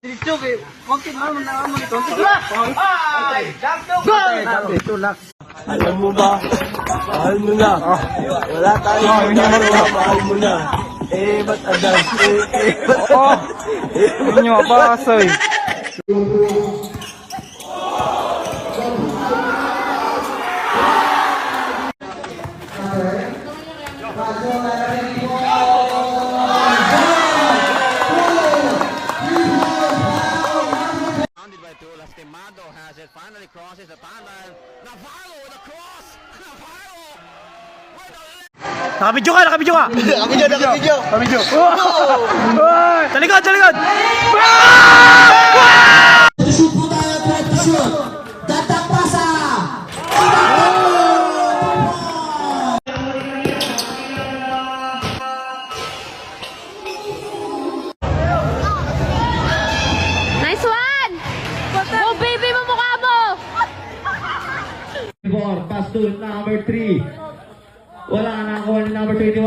Diretso kay konti man man na mo nito. Ay, to go. Alam mo ba? Mahal mo na. Wala tayong ginagawa, mahal mo na. Eh, ba't adas? Eh, eh, ba't Oh, inyo basoy. Surrounded Lastimado has it. Finally crosses the timeline. Navarro with a cross. Navarro. Nakabidyo ka, nakabidyo ka. Nakabidyo, nakabidyo. Nakabidyo. Oy! Sa likod, sa likod. 4, pass to number 3. Wala na ako number 21.